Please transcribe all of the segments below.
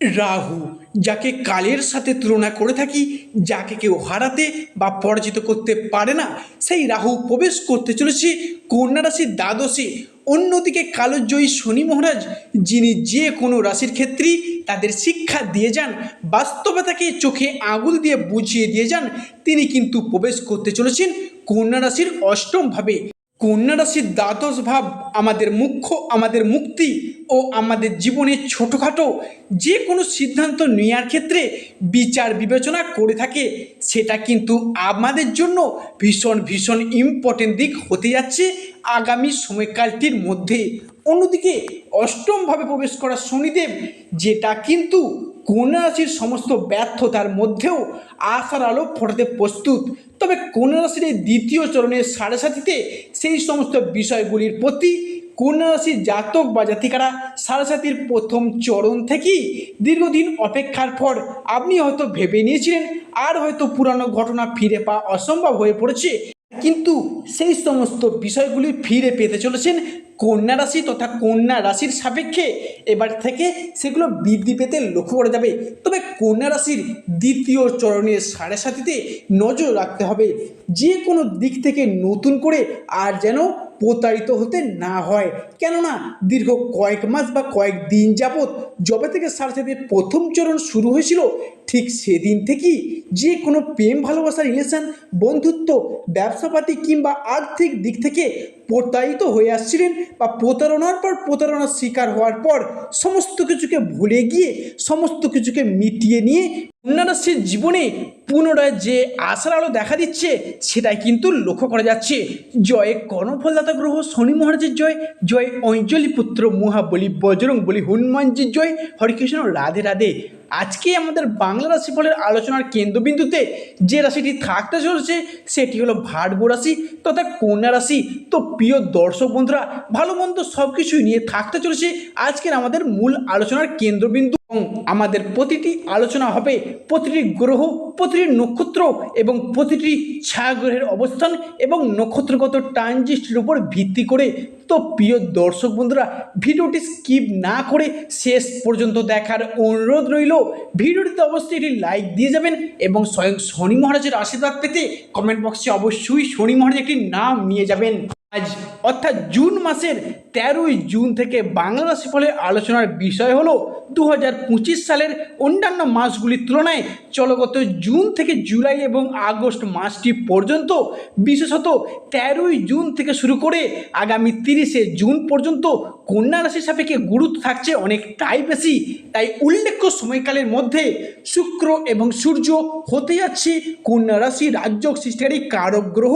রাহু, যাকে কালের সাথে তুলনা করে থাকি, যাকে কেউ হারাতে বা পরাজিত করতে পারে না, সেই রাহু প্রবেশ করতে চলেছে কন্যা রাশির দ্বাদশে। অন্যদিকে কালোজয়ী শনি মহারাজ, যিনি যে কোনো রাশির ক্ষেত্রেই তাদের শিক্ষা দিয়ে যান, বাস্তবতাকে চোখে আঙুল দিয়ে বুঝিয়ে দিয়ে যান, তিনি কিন্তু প্রবেশ করতে চলেছেন কন্যা রাশির অষ্টমভাবে কন্যা রাশির দ্বাদশ ভাব আমাদের মুখ্য, আমাদের মুক্তি ও আমাদের জীবনে ছোটোখাটো যে কোনো সিদ্ধান্ত নেওয়ার ক্ষেত্রে বিচার বিবেচনা করে থাকে, সেটা কিন্তু আমাদের জন্য ভীষণ ভীষণ ইম্পর্টেন্ট দিক হতে যাচ্ছে আগামী সময়কালটির মধ্যে। অন্যদিকে অষ্টমভাবে প্রবেশ করা শনিদেব, যেটা কিন্তু কন্যা রাশির সমস্ত ব্যর্থতার মধ্যেও আশার আলো ফোটাতে প্রস্তুত। তবে কন্যা রাশির দ্বিতীয় চরণের সাড়ে সাথীতে সেই সমস্ত বিষয়গুলির প্রতি কন্যা রাশির জাতক বা জাতিকারা সাড়ে সাতির প্রথম চরণ থেকেই দীর্ঘদিন অপেক্ষার পর আপনি হয়তো ভেবে নিয়েছিলেন, আর হয়তো পুরানো ঘটনা ফিরে পাওয়া অসম্ভব হয়ে পড়েছে। কিন্তু সেই সমস্ত বিষয়গুলি ফিরে পেতে চলেছেন কন্যা রাশি তথা কন্যা রাশির সাপেক্ষে। এবার থেকে সেগুলো বৃদ্ধি পেতে লক্ষ্য করা যাবে। তবে কন্যা রাশির দ্বিতীয় চরণের সাড়ে সাথীতে নজর রাখতে হবে। যে কোনো দিক থেকে নতুন করে আর যেন প্রতারিত হতে না হয়। কেননা, দীর্ঘ কয়েক মাস বা কয়েক দিন যাবৎ যবে থেকে সাড়ে সাথীর প্রথম চরণ শুরু হয়েছিল, ঠিক সেদিন থেকেই যে কোনো প্রেম ভালোবাসার রিলেশন বন্ধুত্ব, ব্যবসাপাতি কিংবা আর্থিক দিক থেকে প্রতারিত হয়ে আসছিলেন বা প্রতারণার পর প্রতারণার শিকার হওয়ার পর সমস্ত কিছুকে ভুলে গিয়ে, সমস্ত কিছুকে মিটিয়ে নিয়ে অন্যান্য রাশির জীবনে পুনরায় যে আশার আলো দেখা দিচ্ছে, সেটাই কিন্তু লক্ষ্য করা যাচ্ছে। জয় কর্মফলদাতা গ্রহ, শনি মহারাজের জয় জয় অঞ্জলি পুত্র মহাবলী বজরং বলি হনুমানজির জয়, হরিকৃষ্ণ, রাধে রাধে। আজকে আমাদের বাংলা রাশিফলের আলোচনার কেন্দ্রবিন্দুতে যে রাশিটি থাকতে চলেছে, সেটি হলো ভার্গো রাশি তথা কন্যা রাশি। তো প্রিয় দর্শক বন্ধুরা, ভালো মন্দ সব কিছুই নিয়ে থাকতে চলেছে আজকের আমাদের মূল আলোচনার কেন্দ্রবিন্দু। এবং আমাদের প্রতিটি আলোচনা হবে প্রতিটি গ্রহ, প্রতিটি নক্ষত্র এবং প্রতিটি ছায়াগ্রহের অবস্থান এবং নক্ষত্রগত ট্রানজিস্টের উপর ভিত্তি করে। তো প্রিয় দর্শক বন্ধুরা, ভিডিওটি স্কিপ না করে শেষ পর্যন্ত দেখার অনুরোধ রইল। ভিডিওটিতে অবশ্যই একটি লাইক দিয়ে যাবেন এবং স্বয়ং শনি মহারাজের আশীর্বাদ পেতে কমেন্ট বক্সে অবশ্যই শনি মহারাজ একটি নাম নিয়ে যাবেন। আজ অর্থাৎ জুন মাসের তেরোই জুন থেকে বাংলা রাশিফলের আলোচনার বিষয় হলো দু হাজার পঁচিশ সালের অন্যান্য মাসগুলির তুলনায় চলগত জুন থেকে জুলাই এবং আগস্ট মাসটি পর্যন্ত, বিশেষত তেরোই জুন থেকে শুরু করে আগামী তিরিশে জুন পর্যন্ত কন্যা রাশির সাপেক্ষে গুরুত্ব থাকছে অনেকটাই বেশি তাই উল্লেখ্য সময়কালের মধ্যে শুক্র এবং সূর্য হতে যাচ্ছে কন্যা রাশি রাজ্য সৃষ্টিকারী কারক গ্রহ।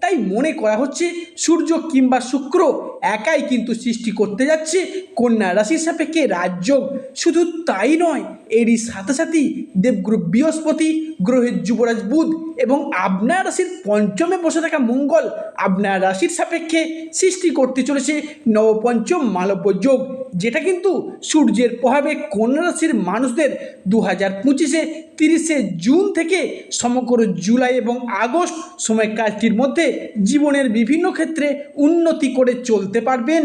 তাই মনে করা হচ্ছে সূর্য কিংবা শুক্র একাই কিন্তু সৃষ্টি করতে যাচ্ছে কন্যা রাশির সাপেক্ষে রাজ্য। শুধু তাই নয় এরই সাথে সাথেই দেবগুরু বৃহস্পতি, গ্রহের যুবরাজ বুধ এবং আপনার রাশির পঞ্চমে বসে থাকা মঙ্গল আপনার রাশির সাপেক্ষে সৃষ্টি করতে চলেছে নবপঞ্চম মালব্য যোগ। যেটা কিন্তু সূর্যের প্রভাবে কন্যা রাশির মানুষদের দু হাজার পঁচিশে, তিরিশে জুন থেকে সমগ্র জুলাই এবং আগস্ট সময়কালটির মধ্যে জীবনের বিভিন্ন ক্ষেত্রে উন্নতি করে চলতে পারবেন।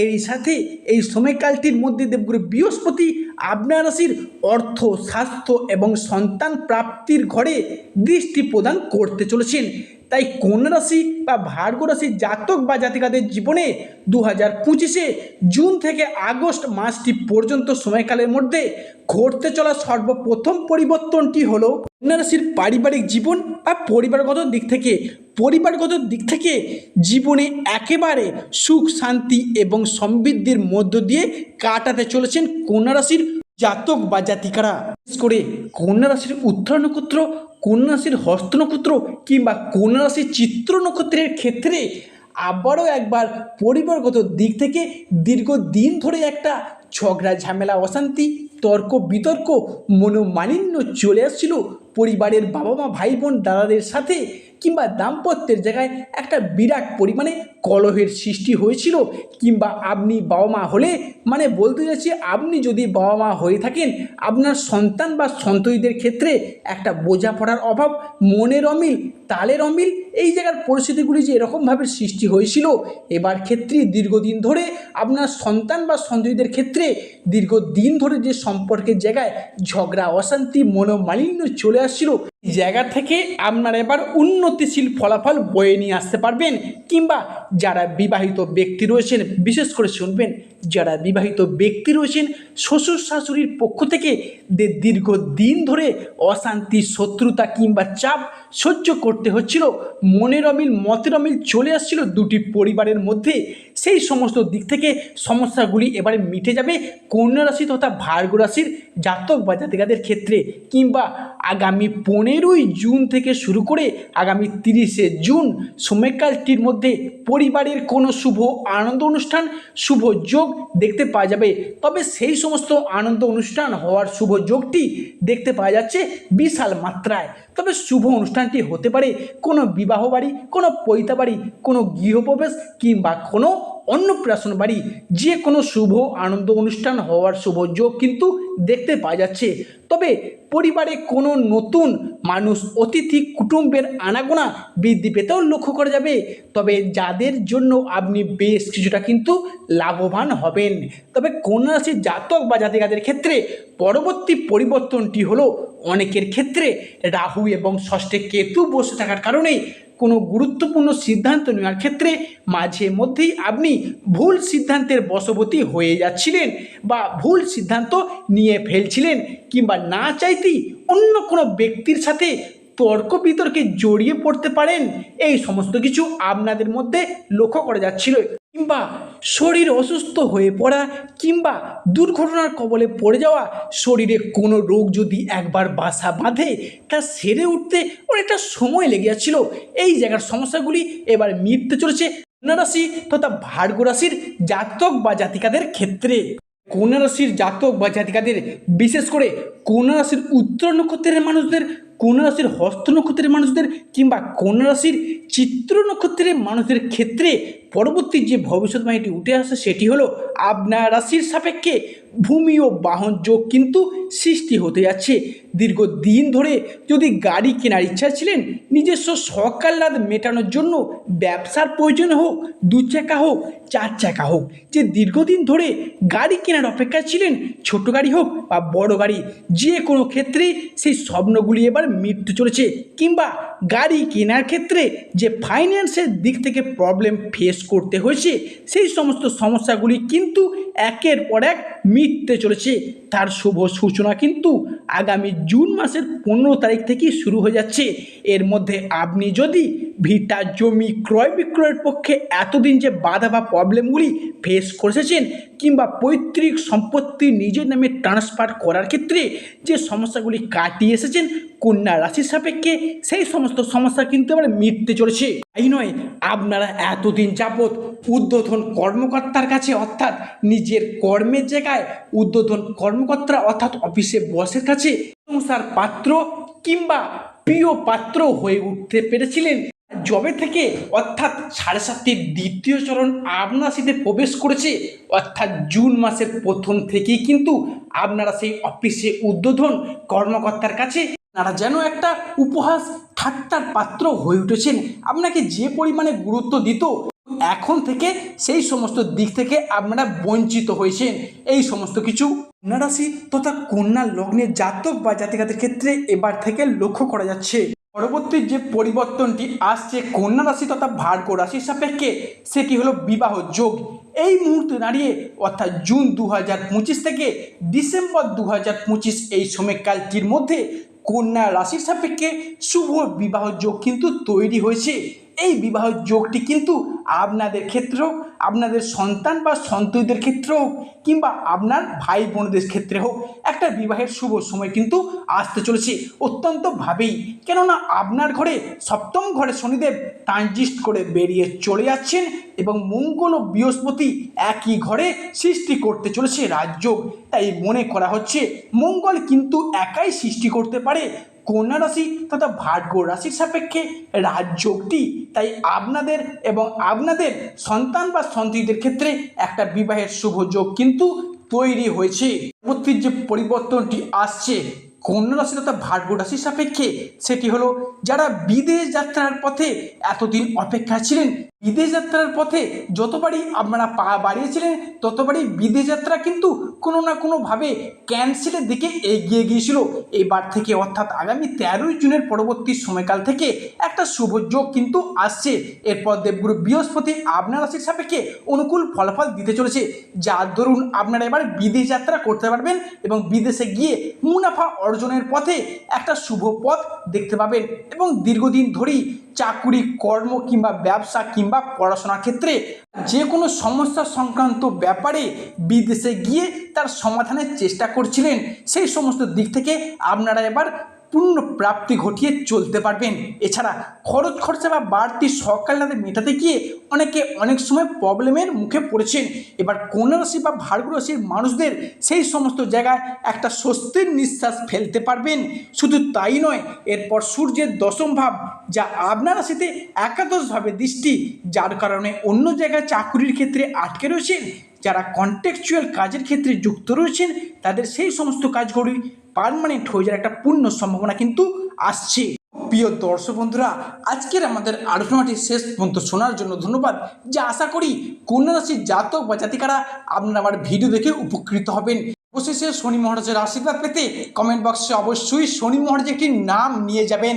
এর সাথে এই সময়কালটির মধ্যে দেবগুরু বৃহস্পতি আপনার রাশির অর্থ, স্বাস্থ্য এবং সন্তান প্রাপ্তির ঘরে দৃষ্টি প্রদান করতে চলেছেন। তাই কন্যা রাশি বা ভার্গ রাশির জাতক বা জাতিকাদের জীবনে দু হাজার পঁচিশে জুন থেকে আগস্ট মাসটি পর্যন্ত সময়কালের মধ্যে ঘটতে চলা সর্বপ্রথম পরিবর্তনটি হলো রাশির পারিবারিক জীবন বা পরিবারগত দিক থেকে, পরিবারগত দিক থেকে জীবনে একেবারে সুখ, শান্তি এবং সমৃদ্ধির মধ্য দিয়ে কাটাতে চলেছেন কন্যা রাশির জাতক বা জাতিকারা। বিশেষ করে কন্যা রাশির উত্তর নক্ষত্র, কন্যা রাশির হস্ত নক্ষত্র কিংবা কন্যা রাশির চিত্র নক্ষত্রের ক্ষেত্রে আবারও একবার পরিবারগত দিক থেকে দীর্ঘদিন ধরে একটা ঝগড়া, ঝামেলা, অশান্তি, তর্ক, বিতর্ক, মনোমালিন্য চলে আসছিল পরিবারের বাবা মা ভাই বোন দাদাদের সাথে। কিংবা দাম্পত্যের জায়গায় একটা বিরাট পরিমাণে কলহের সৃষ্টি হয়েছিল, কিংবা আপনি বাবা মা হলে মানে বলতে চাইছি আপনি যদি বাবা মা হয়ে থাকেন, আপনার সন্তান বা সন্ততিদের ক্ষেত্রে একটা বোঝাপড়ার অভাব, মনের অমিল তালের অমিল এই জায়গার পরিস্থিতিগুলি যে এরকমভাবে সৃষ্টি হয়েছিল, এবার ক্ষেত্রে দীর্ঘদিন ধরে আপনার সন্তান বা সন্ততিদের ক্ষেত্রে দীর্ঘদিন ধরে যে সম্পর্কের জায়গায় ঝগড়া, অশান্তি, মনোমালিন্য চলে আসছিল জায়গা থেকে আপনারা এবার উন্নতিশীল ফলাফল বয়ে নিয়ে আসতে পারবেন কিংবা যারা বিবাহিত ব্যক্তি রয়েছেন, বিশেষ করে শুনবেন যারা বিবাহিত ব্যক্তি রয়েছেন, শ্বশুর শাশুড়ির পক্ষ থেকে দীর্ঘদিন ধরে অশান্তি, শত্রুতা কিংবা চাপ সহ্য করতে হচ্ছিল, মনের অমিল, মতের অমিল চলে আসছিল দুটি পরিবারের মধ্যে। সেই সমস্ত দিক থেকে সমস্যাগুলি এবারে মিটে যাবে কন্যা রাশি তথা ভার্গ রাশির জাতক বা জাতিকাদের ক্ষেত্রে কিংবা আগামী পনেরোই জুন থেকে শুরু করে আগামী তিরিশে জুন সময়কালটির মধ্যে পরিবারের কোনো শুভ আনন্দ অনুষ্ঠান, শুভ যোগ দেখতে পাওয়া যাবে। তবে সেই সমস্ত আনন্দ অনুষ্ঠান হওয়ার শুভ যোগটি দেখতে পাওয়া যাচ্ছে বিশাল মাত্রায়। তবে শুভ অনুষ্ঠানটি হতে পারে কোনো বিবাহ বাড়ি কোনো পৈতা বাড়ি কোনো গৃহপ্রবেশ কিংবা কোনো অন্নপ্রাশন বাড়ি যে কোনো শুভ আনন্দ অনুষ্ঠান হওয়ার শুভ যোগ কিন্তু দেখতে পাওয়া যাচ্ছে। তবে পরিবারে কোনো নতুন মানুষ, অতিথি, কুটুম্বের আনাগোনা বৃদ্ধি পেতেও লক্ষ্য করা যাবে। তবে যাদের জন্য আপনি বেশ কিছুটা কিন্তু লাভবান হবেন। তবে রাশির জাতক বা জাতিকাদের ক্ষেত্রে পরবর্তী পরিবর্তনটি হলো অনেকের ক্ষেত্রে রাহু এবং ষষ্ঠে কেতু বসে থাকার কারণে কোনো গুরুত্বপূর্ণ সিদ্ধান্ত নেওয়ার ক্ষেত্রে মাঝে মধ্যেই আপনি ভুল সিদ্ধান্তের বশবর্তী হয়ে যাচ্ছিলেন বা ভুল সিদ্ধান্ত নিয়ে ফেলছিলেন কিংবা না চাইতেই অন্য কোনো ব্যক্তির সাথে তর্ক বিতর্কে জড়িয়ে পড়তে পারেন, এই সমস্ত কিছু আপনাদের মধ্যে লক্ষ্য করা যাচ্ছিল। কিংবা শরীর অসুস্থ হয়ে পড়া কিংবা দুর্ঘটনার কবলে পড়ে যাওয়া শরীরে কোনো রোগ যদি একবার বাসা বাঁধে, তা সেরে উঠতে অনেকটা সময় লেগে যাচ্ছিল। এই জায়গার সমস্যাগুলি এবার মিটতে চলেছে কন্যা রাশি তথা ভার্গ রাশির জাতক বা জাতিকাদের ক্ষেত্রে। কন্যা রাশির জাতক বা জাতিকাদের, বিশেষ করে কন্যা রাশির উত্তর নক্ষত্রের মানুষদের, কন্যা রাশির হস্ত নক্ষত্রের মানুষদের কিংবা কন্যা রাশির চিত্র নক্ষত্রের মানুষদের ক্ষেত্রে পরবর্তী যে ভবিষ্যৎবাণীটি উঠে আসে সেটি হলো আপনার রাশির সাপেক্ষে ভূমি ও বাহন যোগ কিন্তু সৃষ্টি হতে যাচ্ছে। দীর্ঘদিন ধরে যদি গাড়ি কেনার ইচ্ছা ছিলেন, নিজস্ব সকাল্লাদ মেটানোর জন্য ব্যবসার প্রয়োজন হোক, দু চাকা হোক, চার চাকা হোক, যে দীর্ঘদিন ধরে গাড়ি কেনার অপেক্ষা ছিলেন, ছোট গাড়ি হোক বা বড় গাড়ি, যে কোনো ক্ষেত্রে সেই স্বপ্নগুলি এবার মিটতে চলেছে। কিংবা গাড়ি কেনার ক্ষেত্রে যে ফাইন্যান্সের দিক থেকে প্রবলেম ফেস করতে হয়েছে, সেই সমস্ত সমস্যাগুলি কিন্তু একের পর এক মিটতে চলেছে। তার শুভ সূচনা কিন্তু আগামী জুন মাসের পনেরো তারিখ থেকেই শুরু হয়ে যাচ্ছে। এর মধ্যে আপনি যদি ভিটা জমি ক্রয় বিক্রয়ের পক্ষে এতদিন যে বাধা বা প্রবলেমগুলি ফেস করেছেন কিংবা পৈতৃক সম্পত্তি নিজের নামে ট্রান্সফার করার ক্ষেত্রে যে সমস্যাগুলি কাটিয়ে এসেছেন কন্যা রাশির সাপেক্ষে, সেই সমস্ত সমস্যা কিন্তু এবার মিটতে চলেছে। এই নয়, আপনারা এতদিন যাবৎ উদ্বোধন কর্মকর্তার কাছে অর্থাৎ নিজের কর্মের জায়গায় উদ্বোধন কর্মকর্তা অর্থাৎ অফিসে বসের কাছে প্রশংসার পাত্র কিংবা প্রিয় পাত্র হয়ে উঠতে পেরেছিলেন। জবে থেকে অর্থাৎ সাড়ে সাতটির দ্বিতীয় চরণ আপনার রাশিতে প্রবেশ করেছে, অর্থাৎ জুন মাসের প্রথম থেকেই কিন্তু আপনারা সেই অফিসে উদ্বোধন কর্মকর্তার কাছে আপনারা যেন একটা উপহাস ঠাট্টার পাত্র হয়ে উঠেছেন। আপনাকে যে পরিমাণে গুরুত্ব দিত, এখন থেকে সেই সমস্ত দিক থেকে আপনারা বঞ্চিত হয়েছেন। এই সমস্ত কিছু কন্যা রাশি তথা কন্যা লগ্নের জাতক বা জাতিকাদের ক্ষেত্রে এবার থেকে লক্ষ্য করা যাচ্ছে। পরবর্তী যে পরিবর্তনটি আসছে, কন্যা রাশি তথা ভার্গ রাশির সাপেক্ষে, সেটি হলো বিবাহ যোগ। এই মুহূর্তে দাঁড়িয়ে, অর্থাৎ জুন দু হাজার পঁচিশ থেকে ডিসেম্বর দু হাজার পঁচিশ এই সময়কালটির মধ্যে, কন্যা রাশির সাপেক্ষে শুভ বিবাহ যোগ কিন্তু তৈরি হয়েছে। এই বিবাহ যোগটি কিন্তু আপনাদের ক্ষেত্রেও, আপনাদের সন্তান বা সন্ততিদের ক্ষেত্রে হোক কিংবা আপনার ভাই বোনদের ক্ষেত্রে হোক, একটা বিবাহের শুভ সময় কিন্তু আসতে চলেছে অত্যন্তভাবেই। কেননা আপনার ঘরে সপ্তম ঘরে শনিদেব ট্রানজিস্ট করে বেরিয়ে চলে যাচ্ছেন এবং মঙ্গল ও বৃহস্পতি একই ঘরে সৃষ্টি করতে চলেছে রাজযোগ। তাই মনে করা হচ্ছে মঙ্গল কিন্তু একাই সৃষ্টি করতে পারে কন্যা রাশি তথা ভাগ্য রাশির সাপেক্ষে রাজযোগটি তাই আপনাদের এবং আপনাদের সন্তান বা সন্তানদের ক্ষেত্রে একটা বিবাহের শুভ যোগ কিন্তু তৈরি হয়েছে। পরবর্তীর যে পরিবর্তনটি আসছে কন্যা রাশি তথা ভাগ্য রাশির সাপেক্ষে সেটি হলো যারা বিদেশ যাত্রার পথে এতদিন অপেক্ষা ছিলেন। বিদেশ যাত্রার পথে যতবারই আপনারা পা বাড়িয়েছিলেন, ততবারই বিদেশ যাত্রা কিন্তু কোনো না কোনোভাবে ক্যান্সেলের দিকে এগিয়ে গিয়েছিল। এবার থেকে অর্থাৎ আগামী তেরোই জুনের পরবর্তী সময়কাল থেকে একটা শুভ যোগ কিন্তু আসছে। এরপর দেবগুরু বৃহস্পতি আপনার রাশির সাপেক্ষে অনুকূল ফলাফল দিতে চলেছে। যার দরুন আপনারা এবার বিদেশ যাত্রা করতে পারবেন এবং বিদেশে গিয়ে মুনাফা অর্জনের পথে একটা শুভ পথ দেখতে পাবেন এবং দীর্ঘদিন ধরেই চাকুরি, কর্ম কিংবা ব্যবসা কিংবা পড়াশোনার ক্ষেত্রে যে কোনো সমস্যা সংক্রান্ত ব্যাপারে বিদেশে গিয়ে তার সমাধানের চেষ্টা করছিলেন। সেই সমস্ত দিক থেকে আপনারা এবার পূর্ণ প্রাপ্তি ঘটিয়ে চলতে পারবেন। এছাড়া খরচ খরচা বা বাড়তি সকালে মেটাতে গিয়ে অনেকে অনেক সময় প্রবলেমের মুখে পড়েছেন। এবার কন্যা রাশি বা ভার্গ রাশির মানুষদের সেই সমস্ত জায়গায় একটা স্বস্তির নিঃশ্বাস ফেলতে পারবেন। শুধু তাই নয়, এরপর সূর্যের দশম ভাব, যা আপনার রাশিতে একাদশভাবে দৃষ্টি, যার কারণে অন্য জায়গায় চাকুরির ক্ষেত্রে আটকে রয়েছেন। যারা কন্টেকচুয়াল কাজের ক্ষেত্রে যুক্ত রয়েছেন, তাদের সেই সমস্ত কাজগুলি পারমানেন্ট হয়ে যাওয়ার একটা পূর্ণ সম্ভাবনা কিন্তু আসছে। প্রিয় দর্শক বন্ধুরা, আজকের আমাদের আলোচনাটি শেষ পর্যন্ত শোনার জন্য ধন্যবাদ, যা আশা করি কন্যা রাশির জাতক বা জাতিকারা আপনারা আমার ভিডিও দেখে উপকৃত হবেন। অবশেষে শনি মহারাজের আশীর্বাদ পেতে কমেন্ট বক্সে অবশ্যই শনি মহারাজের একটি নাম নিয়ে যাবেন।